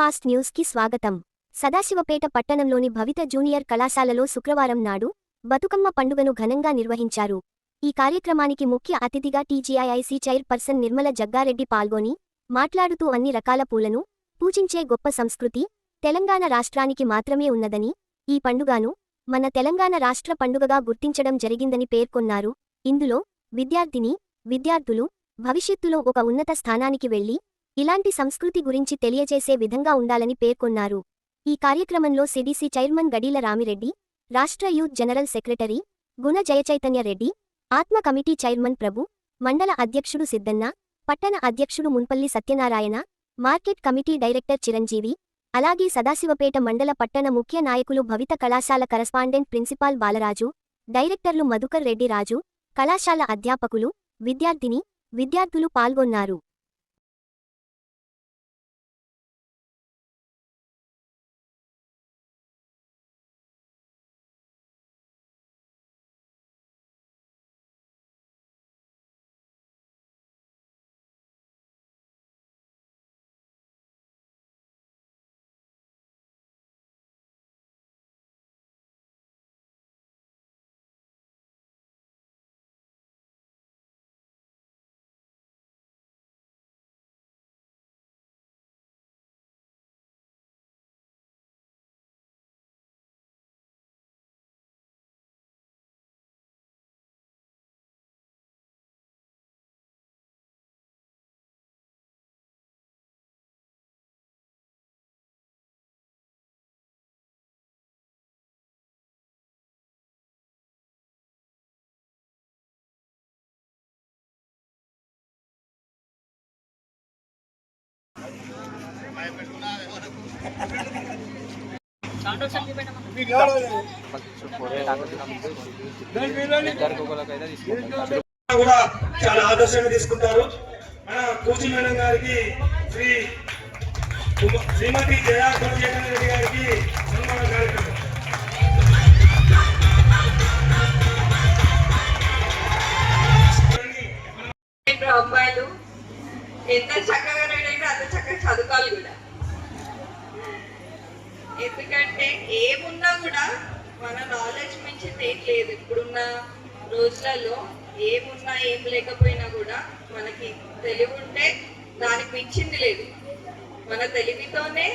Fast న్యూస్కి స్వాగతం. సదాశివపేట పట్టణంలోని భవిత జూనియర్ కళాశాలలో శుక్రవారం నాడు బతుకమ్మ పండుగను ఘనంగా నిర్వహించారు. ఈ కార్యక్రమానికి ముఖ్య అతిథిగా టీజీఐఐసీ చైర్పర్సన్ నిర్మల జగ్గారెడ్డి పాల్గొని మాట్లాడుతూ అన్ని రకాల పూలను పూజించే గొప్ప సంస్కృతి తెలంగాణ రాష్ట్రానికి మాత్రమే ఉన్నదని ఈ పండుగను మన తెలంగాణ రాష్ట్ర పండుగగా గుర్తించడం జరిగిందని పేర్కొన్నారు. ఇందులో విద్యార్థిని విద్యార్థులు భవిష్యత్తులో ఒక ఉన్నత స్థానానికి వెళ్ళి ఇలాంటి సంస్కృతి గురించి తెలియజేసే విధంగా ఉండాలని పేర్కొన్నారు. ఈ కార్యక్రమంలో సిడిసి చైర్మన్ గడీల రామిరెడ్డి రాష్ట్ర యూత్ జనరల్ సెక్రటరీ గుణ జయచైతన్య రెడ్డి ఆత్మ కమిటీ చైర్మన్ ప్రభు మండల అధ్యక్షుడు సిద్దన్న పట్టణ అధ్యక్షుడు Munpalli Satyanarayana market committee director Chiranjeevi అలాగే సదాశివపేట మండల పట్టణ ముఖ్య నాయకులు భవిత కళాశాల కరస్పాండెంట్ ప్రిన్సిపాల్ బాలరాజు డైరెక్టర్లు మధుకర్ రెడ్డి రాజు కళాశాల అధ్యాపకులు విద్యార్థిని విద్యార్థులు పాల్గొన్నారు. కూడా చాలా ఆదర్శంగా తీసుకుంటారు మన కూచి మేడం గారికి శ్రీ శ్రీమతి జయా రెడ్డి గారికి రోజులలో ఏమున్నా ఏం లేకపోయినా కూడా మనకి తెలివి ఉంటే దానికి మించింది లేదు. మన తెలివితోనే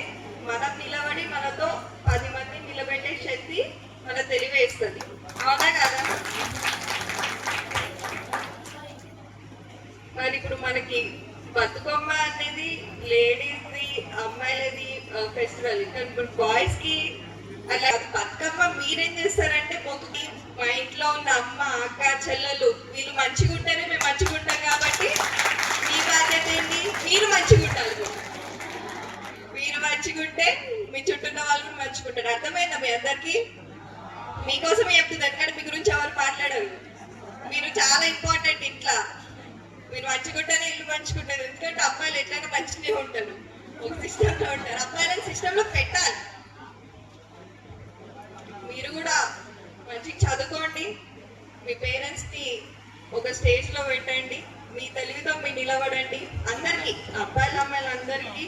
మనం నిలబడి మనతో పది మంది నిలబెట్టే శక్తి మన తెలివి వేస్తుంది అవునా కదా? మరి ఇప్పుడు మనకి బతుకమ్మ అనేది లేడీస్ది అమ్మాయిలది ఫెస్టివల్ కానీ ఇప్పుడు బాయ్స్కి అలా బతుకమ్మ మీరేం చేస్తారంటే పొద్దుకి మా ఇంట్లో ఉన్న అమ్మ అక్క చెల్లెలు వీళ్ళు మంచిగా ఉంటేనే మేము మంచిగా ఉంటాం కాబట్టి మీ బాధ్యత ఏంటి? మీరు మంచిగా ఉండాలి మీరు మంచిగా ఉంటే మీ చుట్టూ ఉన్న వాళ్ళు కూడా మంచిగా ఉంటారు. అర్థమైందా మీ అందరికీ? మీకోసం చెప్తుంది ఎందుకంటే మీ గురించి ఎవరు మాట్లాడరు. మీరు చాలా ఇంపార్టెంట్ ఇంట్లో. మీరు మంచిగుంటేనే ఇల్లు మంచిగుంటారు ఎందుకంటే అబ్బాయిలు ఎట్లయినా మంచిగానే ఉంటారు. ఒక సిస్టంలో ఉంటారు. అబ్బాయిలను సిస్టంలో లో పెట్టాలి మీరు కూడా మంచిగా చదువుకోండి మీ పేరెంట్స్ని ఒక స్టేజ్లో పెట్టండి మీ తెలివితో మీరు నిలబడండి అందరికి అబ్బాయిలు అమ్మాయిలు అందరికి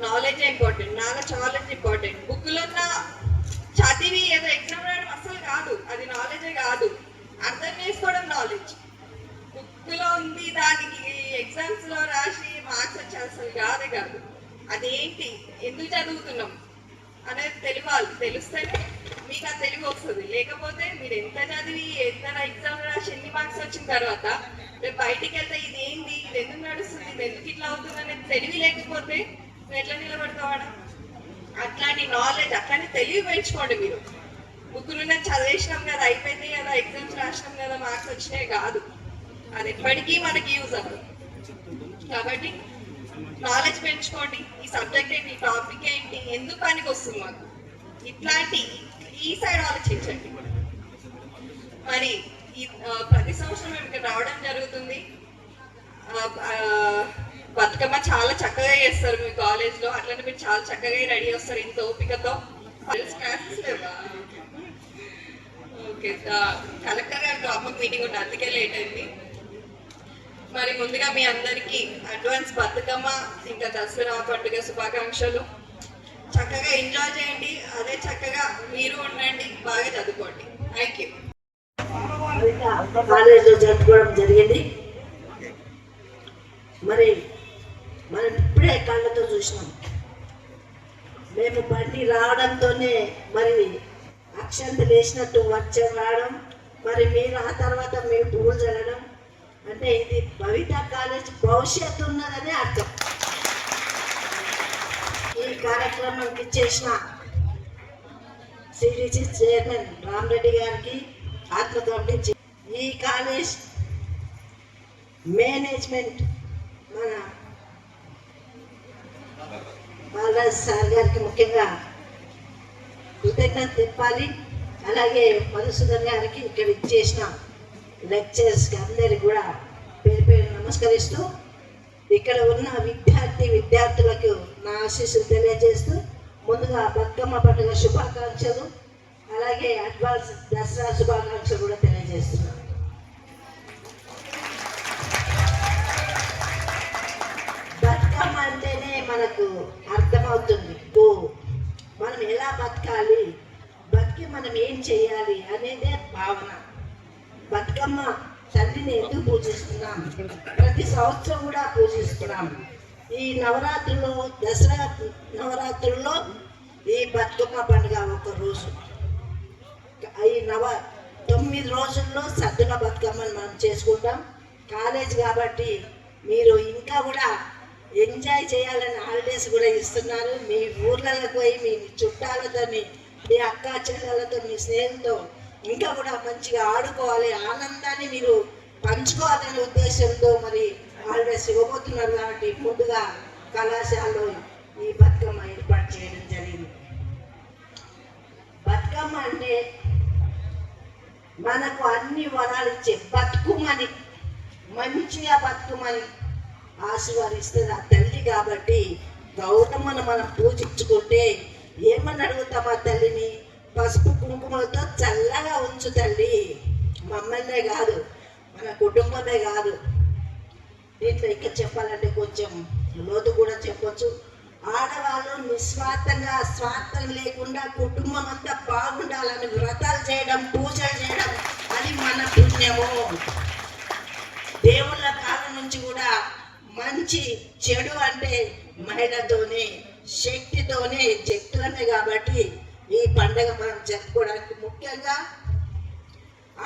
నాలెడ్జ్ ఇంపార్టెంట్ నాన్న నాలెడ్జ్ ఇంపార్టెంట్ బుక్లో ఉన్న చదివి ఏదో ఎగ్జామ్ రాయడం అసలు కాదు. అది నాలెడ్జే కాదు. అర్థం చేసుకోవడం నాలెడ్జ్ బుక్లో ఉంది దానికి ఎగ్జామ్స్లో రాసి మార్క్స్ వచ్చే అసలు కాదే కాదు. అదేంటి? ఎందుకు చదువుతున్నాం? అనేది తెలియాలి. తెలిస్తేనే మీకు ఆ తెలివి వస్తుంది. లేకపోతే మీరు ఎంత చదివి ఎంత ఎగ్జామ్ రాసి ఎన్ని మార్క్స్ వచ్చిన తర్వాత రేపు బయటికి వెళ్తే ఇది ఏంది ఇది ఎందుకు నడుస్తుంది ఇది ఎందుకు ఇట్లా అవుతుంది అనేది తెలివి లేకపోతే నువ్వు ఎట్లా నిలబడతావాడా? అట్లాంటి నాలెడ్జ్ అట్లాంటి తెలివి పెంచుకోండి మీరు. ముగ్గురున్న చదివేసినాం కదా అయిపోయింది కదా ఎగ్జామ్స్ రాసినాం కదా మార్క్స్ వచ్చినాయి కాదు. అది ఎప్పటికీ మనకి యూజ్ అవ్వదు. కాబట్టి నాలెడ్జ్ పెంచుకోండి. ఈ సబ్జెక్ట్ ఏంటి ఈ టాపిక్ ఏంటి ఎందుకు పనికి వస్తుంది మాకు? ఇట్లాంటి ఈ సైడ్ ఆలోచించండి. మరి ఈ ప్రతి సంవత్సరం మేము ఇక్కడ రావడం జరుగుతుంది. బతుకమ్మ చాలా చక్కగా చేస్తారు మీ కాలేజ్లో అట్లనే మీరు చాలా చక్కగా రెడీ వస్తారు ఇంత ఓపికతో. ఓకే కలెక్టర్ గారితో అమ్మకి మీటింగ్ ఉంది అందుకే లేట్ అయింది. మరి ముందుగా మీ అందరికీ అడ్వాన్స్ బతుకమ్మ ఇంకా దసరా పండుగ శుభాకాంక్షలు. చక్కగా ఎంజాయ్ చేయండి. అదే చక్కగా మీరు ఉండండి. బాగా చదువుకోండి. థ్యాంక్ యూ కాలేజీలో జరుపుకోవడం జరిగింది. మరి మనం ఇప్పుడే కళ్ళతో చూసినాం. మేము బండి రావడంతోనే మరి అక్షంత వేసినట్టు వచ్చే రావడం మరి మీరు ఆ తర్వాత మీరు పూజ చల్లడం అంటే ఇది భవిత కాలేజ్ భవిష్యత్తు ఉన్నదని అర్థం. ఈ కార్యక్రమానికి చేసిన సిడిసి చైర్మన్ రామరెడ్డి గారికి ఆత్మతోటి ఈ కాలేజ్ మేనేజ్మెంట్ మన బాలరాజ్ సార్ గారికి ముఖ్యంగా కృతజ్ఞత తెప్పాలి. అలాగే మధుసూదన్ గారికి ఇక్కడ ఇచ్చేసిన లెక్చర్స్కి అందరికి కూడా పేరు పేరు నమస్కరిస్తూ ఇక్కడ ఉన్న విద్యార్థి విద్యార్థులకు నా ఆశీస్సులు తెలియజేస్తూ ముందుగా బతుకమ్మ పండుగ శుభాకాంక్షలు అలాగే అడ్వాన్స్ దసరా శుభాకాంక్షలు కూడా తెలియజేస్తున్నాను బతుకమ్మ అంటేనే మనకు అర్థమవుతుంది ఓ మనం ఎలా బతకాలి బతికి మనం ఏం చేయాలి అనేదే భావన. బతుకమ్మ తల్లిని ఎందుకు పూజిస్తున్నాం? ప్రతి సంవత్సరం కూడా పూజిస్తున్నాం. ఈ నవరాత్రుల్లో దసరా నవరాత్రుల్లో ఈ బతుకమ్మ పండుగ ఒక రోజు. ఈ నవ తొమ్మిది రోజుల్లో సద్దుల బతుకమ్మని మనం చేసుకుంటాం. కాలేజ్ కాబట్టి మీరు ఇంకా కూడా ఎంజాయ్ చేయాలని హాలిడేస్ కూడా ఇస్తున్నారు. మీ ఊర్లకు పోయి మీ చుట్టాలతో మీ అక్క చెల్లెలతో మీ స్నేహితులతో ఇంకా కూడా మంచిగా ఆడుకోవాలి. ఆనందాన్ని మీరు పంచుకోవాలనే ఉద్దేశంతో మరి హాలిడేస్ ఇవ్వబోతున్నారు కాబట్టి ముందుగా కళాశాలలో ఈ బతుకమ్మ ఏర్పాటు చేయడం జరిగింది. బతుకమ్మ అంటే మనకు అన్ని వరాలు ఇచ్చే బతుకుమని మంచిగా బతుకుమని ఆశీర్వాదిస్తుంది ఆ తల్లి కాబట్టి గౌరమ్మను మనం పూజించుకుంటే ఏమని అడుగుతాం ఆ తల్లిని? పసుపు కుంకుమలతో చల్లగా ఉంచు తల్లి. మమ్మల్నే కాదు మన కుటుంబమే కాదు. దీంట్లో ఇంకా చెప్పాలంటే కొంచెం లోతు కూడా చెప్పొచ్చు. ఆడవాళ్ళు నిస్వార్థంగా స్వార్థం లేకుండా కుటుంబం అంతా బాగుండాలని వ్రతాలు చేయడం పూజలు చేయడం అది మన పుణ్యము. దేవుళ్ళ కాలం నుంచి కూడా మంచి చెడు అంటే మహిళతోనే శక్తితోనే శక్తులనే కాబట్టి ఈ పండగ మనం జరుపుకోవడానికి ముఖ్యంగా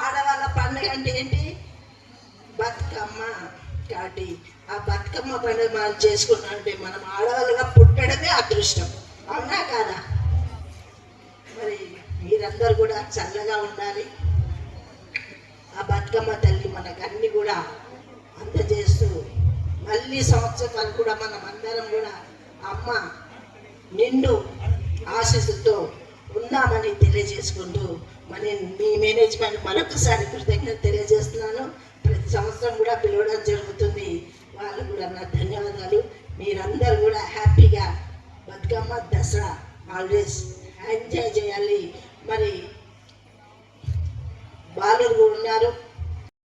ఆడవాళ్ళ పండుగ అంటే ఏంటి? బతుకమ్మ. కాబట్టి ఆ బతుకమ్మ పండుగ మనం చేసుకున్నామంటే మనం ఆడవాళ్ళుగా పుట్టడమే అదృష్టం. అవునా కాదా? మరి మీరందరూ కూడా చల్లగా ఉండాలి. ఆ బతుకమ్మ తల్లి మనకు అన్ని కూడా అందజేస్తూ మళ్ళీ సంవత్సరాలు కూడా మనం అందరం కూడా అమ్మ నిండు ఆశీస్సుతో ఉన్నామని తెలియజేసుకుంటూ మరి మీ మేనేజ్మెంట్ మరొకసారి కృతజ్ఞత తెలియజేస్తున్నాను. సంవత్సరం కూడా పిలవడం జరుగుతుంది. వాళ్ళు కూడా నా ధన్యవాదాలు. మీరందరూ కూడా హ్యాపీగా బతుకమ్మ దసరా ఆల్వేస్ ఎంజాయ్ చేయాలి. మరి బాలు ఉన్నారు.